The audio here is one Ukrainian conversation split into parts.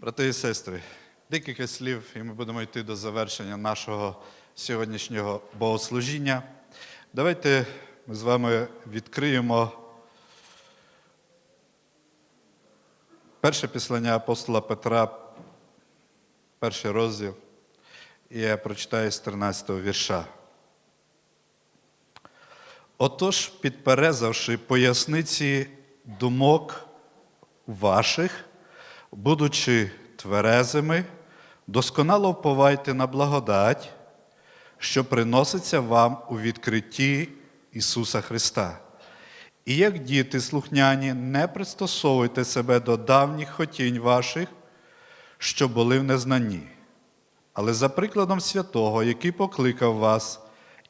Брати і сестри, декілька слів, і ми будемо йти до завершення нашого сьогоднішнього богослужіння. Давайте ми з вами відкриємо перше післання апостола Петра, перший розділ, і я прочитаю з 13 го вірша. Отож, підперезавши поясниці думок ваших, будучи тверезими, досконало вповайте на благодать, що приноситься вам у відкритті Ісуса Христа. І як діти слухняні, не пристосовуйте себе до давніх хотінь ваших, що були в незнанні, але за прикладом святого, який покликав вас,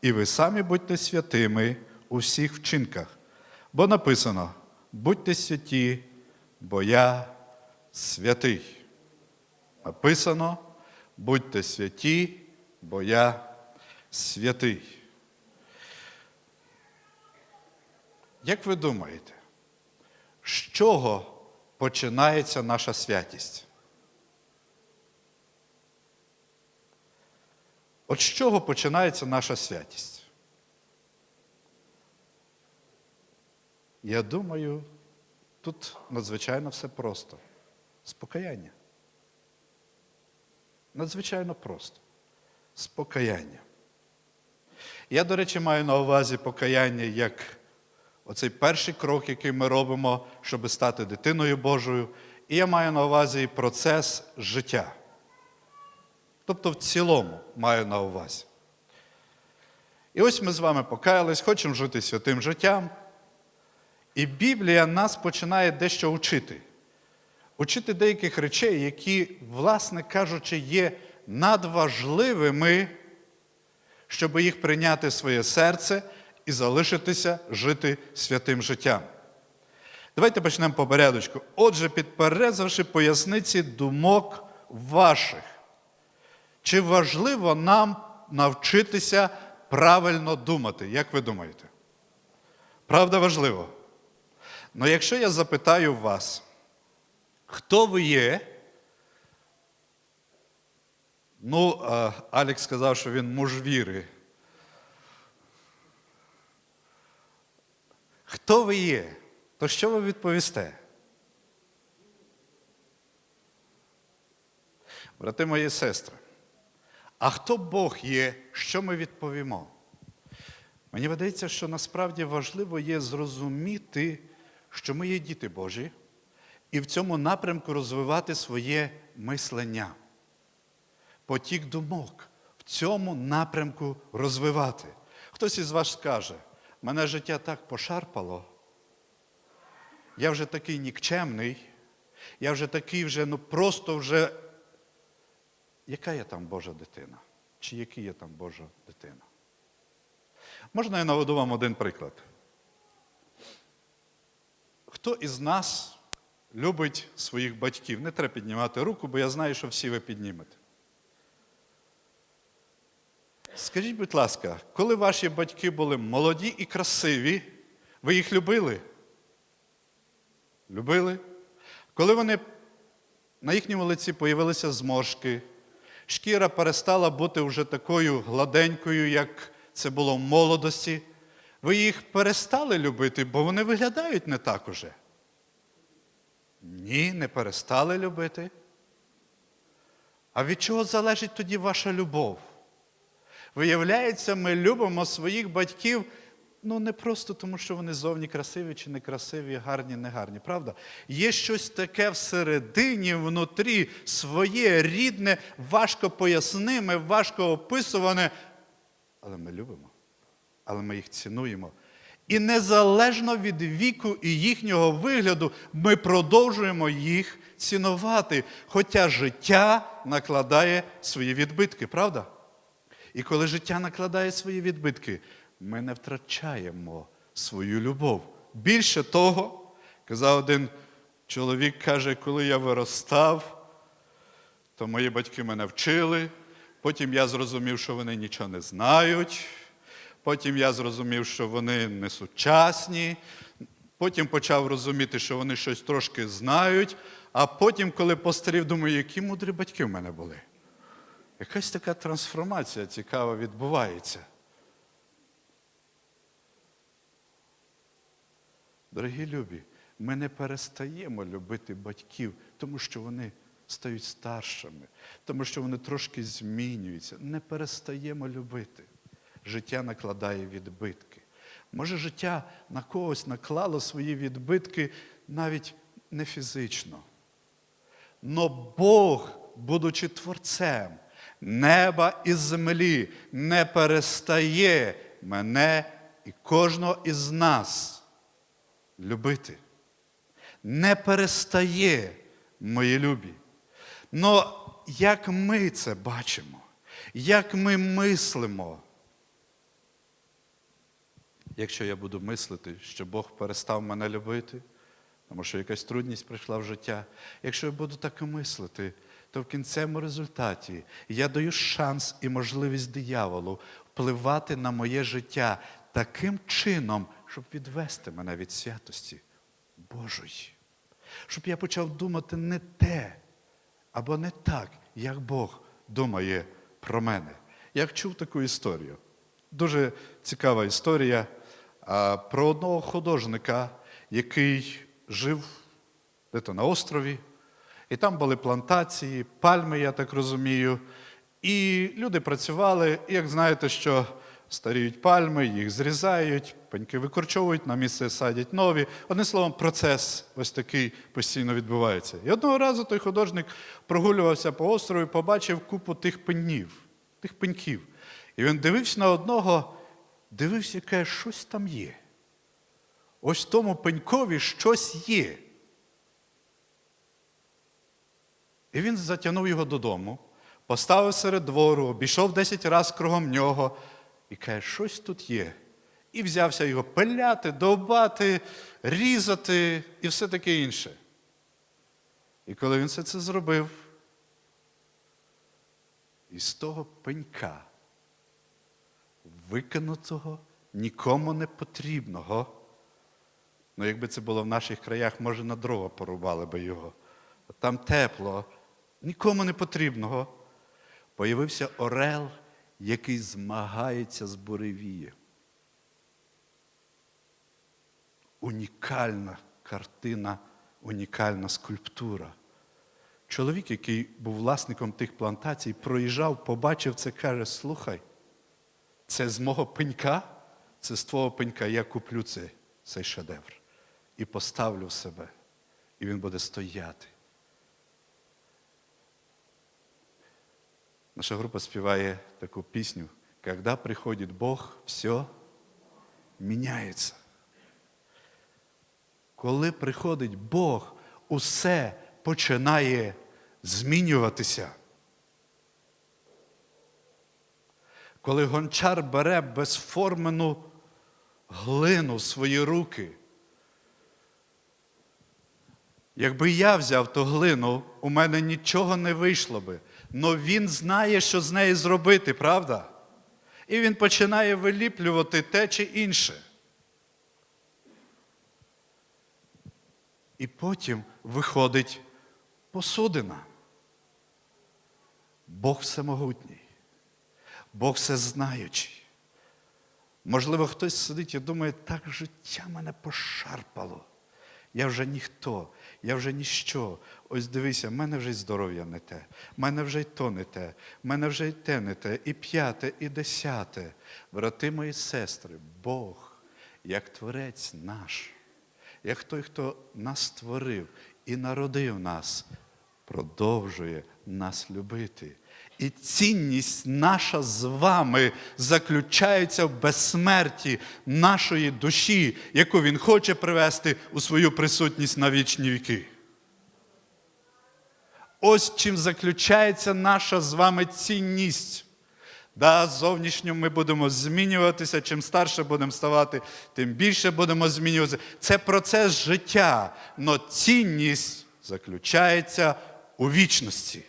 і ви самі будьте святими у всіх вчинках. Бо написано: будьте святі, бо я святий. Написано, будьте святі, бо я святий. Як ви думаєте, з чого починається наша святість? От з чого починається наша святість? Я думаю, тут надзвичайно все просто. З покаяння. Надзвичайно просто. З покаяння. Я, до речі, маю на увазі покаяння як оцей перший крок, який ми робимо, щоб стати дитиною Божою. І я маю на увазі і процес життя. Тобто в цілому маю на увазі. І ось ми з вами покаялись, хочемо жити святим життям. І Біблія нас починає дещо учити. Учити деяких речей, які, власне кажучи, є надважливими, щоб їх прийняти в своє серце і залишитися жити святим життям. Давайте почнемо по порядочку. Отже, підперезавши поясниці думок ваших, чи важливо нам навчитися правильно думати? Як ви думаєте? Правда важливо. Ну якщо я запитаю вас, хто ви є? Ну, Алекс сказав, що він муж віри. Хто ви є? То що ви відповісте? Брати мої сестри, а хто Бог є, що ми відповімо? Мені видається, що насправді важливо є зрозуміти, що ми є діти Божі, і в цьому напрямку розвивати своє мислення. Потік думок в цьому напрямку розвивати. Хтось із вас скаже, мене життя так пошарпало, я вже такий нікчемний, я вже такий вже, ну просто вже. Яка я там Божа дитина? Чи який я там Божа дитина? Можна я наведу вам один приклад? Хто із нас любить своїх батьків? Не треба піднімати руку, бо я знаю, що всі ви піднімете. Скажіть, будь ласка, коли ваші батьки були молоді і красиві, ви їх любили? Любили? Коли вони на їхньому лиці появилися зморшки, шкіра перестала бути вже такою гладенькою, як це було в молодості, ви їх перестали любити, бо вони виглядають не так уже. Ні, не перестали любити. А від чого залежить тоді ваша любов? Виявляється, ми любимо своїх батьків ну не просто тому, що вони зовні красиві чи некрасиві, гарні, не гарні. Правда? Є щось таке всередині, внутрі, своє рідне, важко поясниме, важко описуване. Але ми любимо, але ми їх цінуємо. І незалежно від віку і їхнього вигляду, ми продовжуємо їх цінувати. Хоча життя накладає свої відбитки, правда? І коли життя накладає свої відбитки, ми не втрачаємо свою любов. Більше того, казав один чоловік, каже, коли я виростав, то мої батьки мене вчили, потім я зрозумів, що вони нічого не знають, потім я зрозумів, що вони не сучасні. Потім почав розуміти, що вони щось трошки знають, а потім, коли постарів, думаю, які мудрі батьки в мене були. Якась така трансформація цікава відбувається. Дорогі любі, ми не перестаємо любити батьків, тому що вони стають старшими, тому що вони трошки змінюються. Не перестаємо любити. Життя накладає відбитки. Може, життя на когось наклало свої відбитки навіть не фізично. Но Бог, будучи творцем неба і землі, не перестає мене і кожного із нас любити. Не перестає, мої любі. Но як ми це бачимо, як ми мислимо, якщо я буду мислити, що Бог перестав мене любити, тому що якась трудність прийшла в життя. Якщо я буду так і мислити, то в кінцевому результаті я даю шанс і можливість дияволу впливати на моє життя таким чином, щоб відвести мене від святості Божої. Щоб я почав думати не те або не так, як Бог думає про мене. Я чув таку історію. Дуже цікава історія про одного художника, який жив де-то на острові, і там були плантації, пальми, я так розумію. І люди працювали, і як знаєте, що старіють пальми, їх зрізають, пеньки викорчовують, на місце садять нові. Одним словом, процес ось такий постійно відбувається. І одного разу той художник прогулювався по острову і побачив купу тих пенів, тих пеньків. І він дивився на одного, дивився, каже, щось там є. Ось тому пенькові щось є. І він затягнув його додому, поставив серед двору, обійшов 10 разів кругом нього і каже, щось тут є. І взявся його пиляти, довбати, різати і все таке інше. І коли він все це зробив, із того пенька, викинутого, нікому не потрібного, ну якби це було в наших краях, може на дрова порубали би його. Там тепло, нікому не потрібного. Появився орел, який змагається з буревієм. Унікальна картина, унікальна скульптура. Чоловік, який був власником тих плантацій, проїжджав, побачив це, каже: слухай, це з мого пенька, це з твого пенька, я куплю цей, цей шедевр і поставлю в себе, і він буде стояти. Наша група співає таку пісню, «Когда приходит Бог, все міняється. Коли приходить Бог, усе починає змінюватися. Коли гончар бере безформену глину в свої руки, якби я взяв ту глину, у мене нічого не вийшло би. Но він знає, що з нею зробити, правда? І він починає виліплювати те чи інше. І потім виходить посудина. Бог всемогутній, Бог всезнаючий. Можливо, хтось сидить і думає, так життя мене пошарпало. Я вже ніхто, я вже ніщо. Ось дивися, в мене вже й здоров'я не те, в мене вже й то не те, в мене вже й те не те, і п'яте, і десяте. Брати мої сестри, Бог, як творець наш, як той, хто нас створив і народив нас, продовжує нас любити. І цінність наша з вами заключається в безсмерті нашої душі, яку Він хоче привести у свою присутність на вічні віки. Ось чим заключається наша з вами цінність. Да, зовнішньо ми будемо змінюватися, чим старше будемо ставати, тим більше будемо змінюватися. Це процес життя, але цінність заключається у вічності,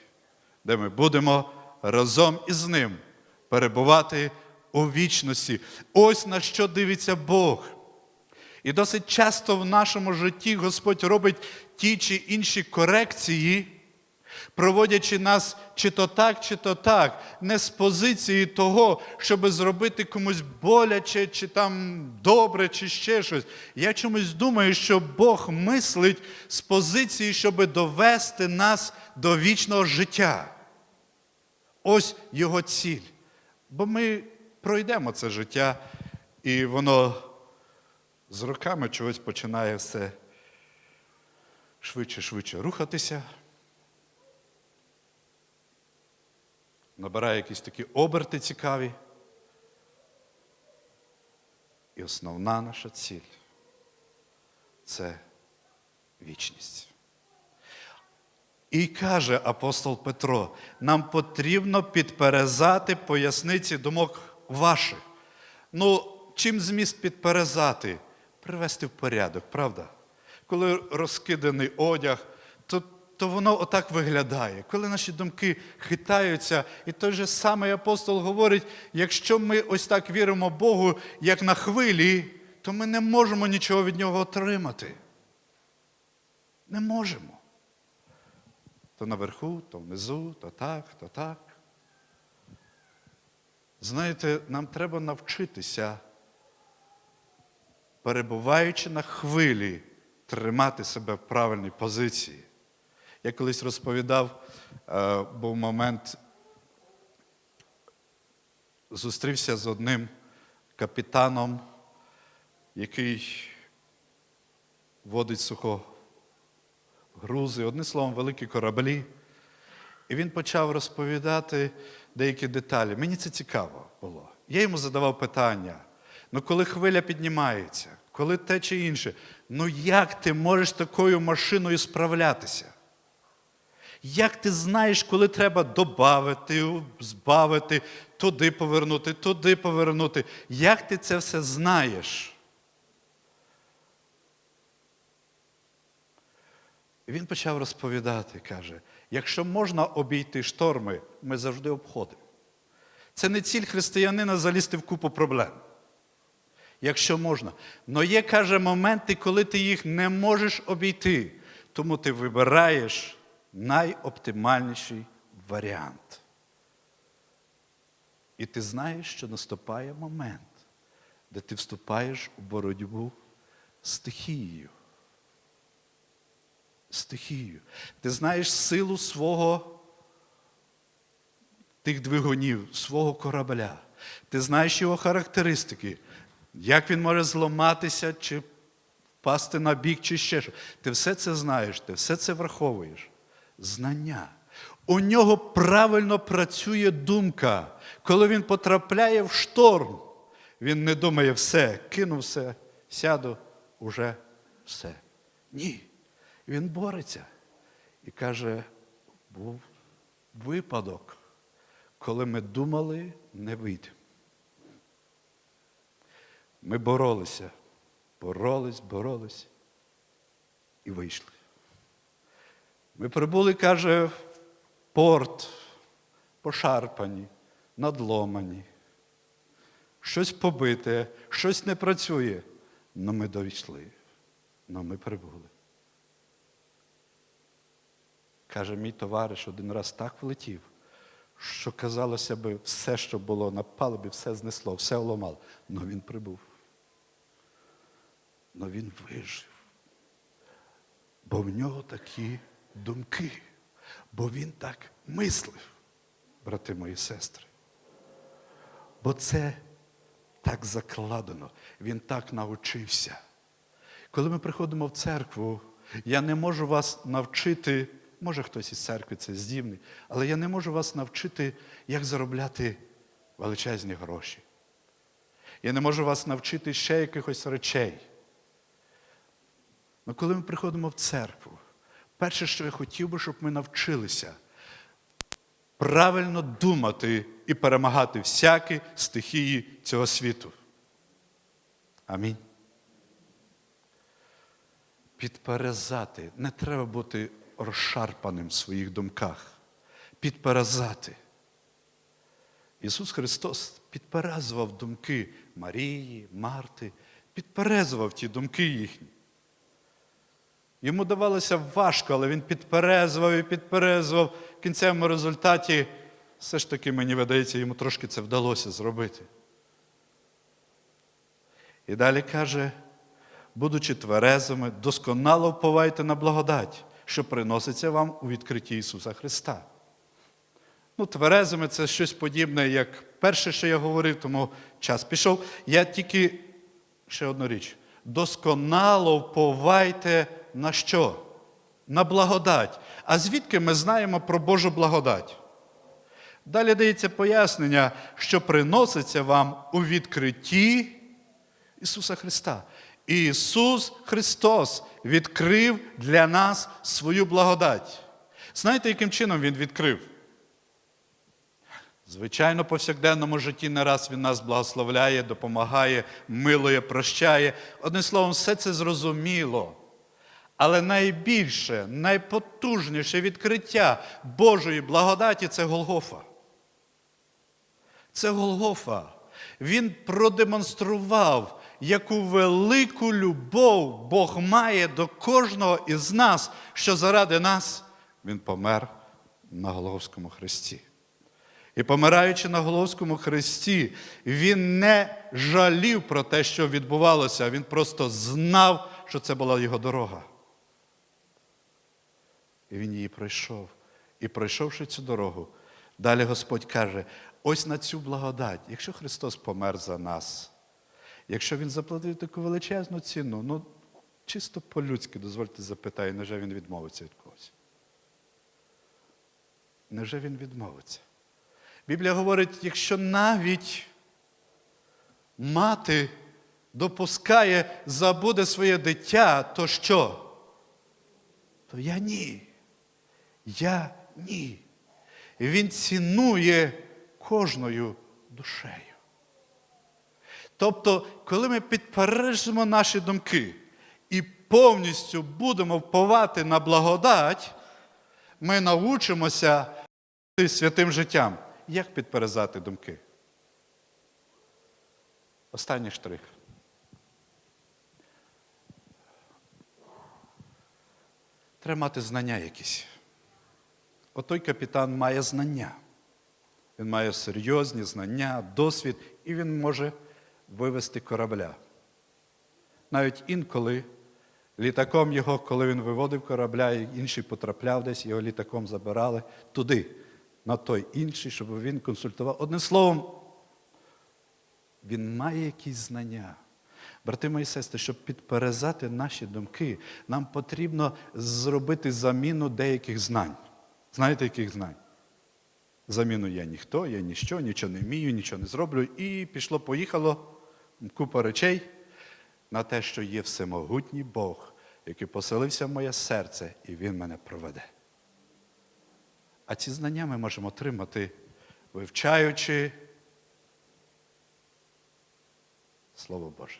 де ми будемо разом із ним перебувати у вічності. Ось на що дивиться Бог. І досить часто в нашому житті Господь робить ті чи інші корекції, проводячи нас чи то так, чи то так, не з позиції того, щоб зробити комусь боляче, чи там добре, чи ще щось. Я чомусь думаю, що Бог мислить з позиції, щоб довести нас до вічного життя. Ось його ціль. Бо ми пройдемо це життя, і воно з роками чогось починає все швидше, швидше рухатися. Набирає якісь такі оберти цікаві. І основна наша ціль це вічність. І каже апостол Петро: нам потрібно підперезати поясниці думок ваших. Ну, чим зміст підперезати? Привести в порядок, правда? Коли розкиданий одяг, то, то воно отак виглядає. Коли наші думки хитаються, і той же самий апостол говорить: якщо ми ось так віримо Богу, як на хвилі, то ми не можемо нічого від нього отримати. Не можемо. То наверху, то внизу, то так, то так. Знаєте, нам треба навчитися, перебуваючи на хвилі, тримати себе в правильній позиції. Я колись розповідав, е, був момент, зустрівся з одним капітаном, який водить сухо грузи, одним словом, великі кораблі. І він почав розповідати деякі деталі. Мені це цікаво було. Я йому задавав питання: ну коли хвиля піднімається, коли те чи інше, ну як ти можеш такою машиною справлятися? Як ти знаєш, коли треба добавити, збавити, туди повернути, туди повернути? Як ти це все знаєш? І він почав розповідати, каже: якщо можна обійти шторми, ми завжди обходимо. Це не ціль християнина залізти в купу проблем. Якщо можна. Но є, каже, моменти, коли ти їх не можеш обійти, тому ти вибираєш найоптимальніший варіант. І ти знаєш, що наступає момент, де ти вступаєш у боротьбу з стихією стихію. Ти знаєш силу свого тих двигунів, свого корабля. Ти знаєш його характеристики, як він може зламатися, чи впасти на бік, чи ще що. Ти все це знаєш, ти все це враховуєш. Знання. У нього правильно працює думка. Коли він потрапляє в шторм, він не думає все, кину все, сяду, уже все. Ні. Він бореться і каже, був випадок, коли ми думали, не вийде. Ми боролися, боролись, боролись і вийшли. Ми прибули, каже, в порт, пошарпані, надломані, щось побите, щось не працює. Но ми дійшли, но ми прибули. Каже, мій товариш один раз так влетів, що казалося би, все, що було на палубі, все знесло, все оламало. Но він прибув. Но він вижив. Бо в нього такі думки, бо він так мислив, брати мої сестри. Бо це так закладено, він так навчився. Коли ми приходимо в церкву, я не можу вас навчити. Може, хтось із церкви це здібний, але я не можу вас навчити, як заробляти величезні гроші. Я не можу вас навчити ще якихось речей. Але коли ми приходимо в церкву, перше, що я хотів би, щоб ми навчилися правильно думати і перемагати всякі стихії цього світу. Амінь. Підперезати. Не треба бути розшарпаним в своїх думках, підперезати. Ісус Христос підперезував думки Марії, Марти, підперезував ті думки їхні. Йому давалося важко, але він підперезував і підперезував. В кінцевому результаті, все ж таки, мені видається, йому трошки це вдалося зробити. І далі каже, будучи тверезими, досконало вповайте на благодать, що приноситься вам у відкритті Ісуса Христа. Ну, тверезими це щось подібне, як перше, що я говорив, тому час пішов. Я тільки ще одну річ. Досконало вповайте на що? На благодать. А звідки ми знаємо про Божу благодать? Далі дається пояснення, що приноситься вам у відкритті Ісуса Христа. Ісус Христос відкрив для нас свою благодать. Знаєте, яким чином Він відкрив? Звичайно, повсякденному житті не раз Він нас благословляє, допомагає, милує, прощає. Одним словом, все це зрозуміло. Але найбільше, найпотужніше відкриття Божої благодаті це Голгофа. Це Голгофа. Він продемонстрував, яку велику любов Бог має до кожного із нас, що заради нас Він помер на Голгофському хресті. І помираючи на Головському хресті, він не жалів про те, що відбувалося, він просто знав, що це була його дорога. І він її пройшов. І пройшовши цю дорогу, далі Господь каже: ось на цю благодать, якщо Христос помер за нас, якщо Він заплатив таку величезну ціну, ну чисто по-людськи, дозвольте запитаю, невже він відмовиться від когось? Невже він відмовиться? Біблія говорить, якщо навіть мати допускає, забуде своє дитя, то що? То я ні. Я ні. Він цінує кожною душею. Тобто, коли ми підпережимо наші думки і повністю будемо вповати на благодать, ми научимося жити святим життям. Як підперезати думки? Останній штрих. Треба мати знання якісь. Отой капітан має знання. Він має серйозні знання, досвід, і він може вивести корабля. Навіть інколи літаком його, коли він виводив корабля, і інший потрапляв десь, його літаком забирали туди, на той інший, щоб він консультував. Одним словом, він має якісь знання. Брати мої сестри, щоб підперезати наші думки, нам потрібно зробити заміну деяких знань. Знаєте, яких знань? Заміну я ніхто, я ніщо, нічого не вмію, нічого не зроблю. І пішло-поїхало купа речей на те, що є всемогутній Бог, який поселився в моє серце, і Він мене проведе. А ці знання ми можемо отримати, вивчаючи Слово Боже.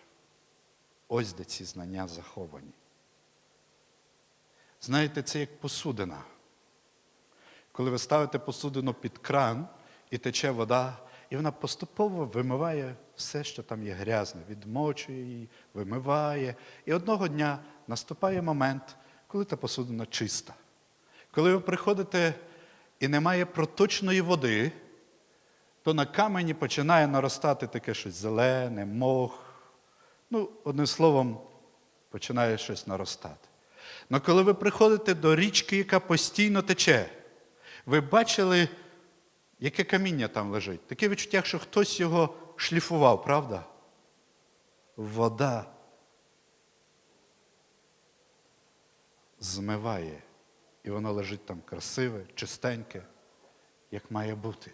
Ось де ці знання заховані. Знаєте, це як посудина. Коли ви ставите посудину під кран і тече вода, і вона поступово вимиває все, що там є грязне, відмочує її, вимиває. І одного дня наступає момент, коли та посудина чиста. Коли ви приходите і немає проточної води, то на камені починає наростати таке щось зелене, мох. Ну, одним словом, починає щось наростати. Але коли ви приходите до річки, яка постійно тече, ви бачили, яке каміння там лежить. Таке відчуття, що хтось його шліфував, правда? Вода змиває, і воно лежить там красиве, чистеньке, як має бути.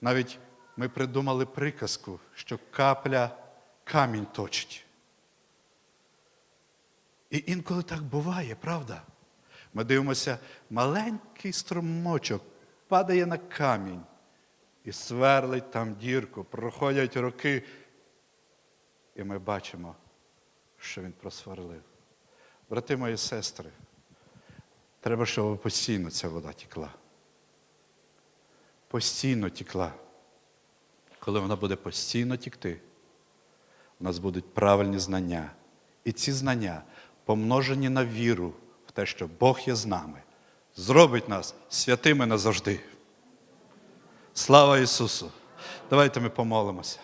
Навіть ми придумали приказку, що капля камінь точить. І інколи так буває, правда? Ми дивимося, маленький струмочок падає на камінь і сверлить там дірку, проходять роки, і ми бачимо, що він просверлив. Брати мої сестри, треба, щоб постійно ця вода тікла. Постійно тікла. Коли вона буде постійно тікти, у нас будуть правильні знання. І ці знання, помножені на віру в те, що Бог є з нами, зробить нас святими назавжди. Слава Ісусу! Давайте ми помолимося.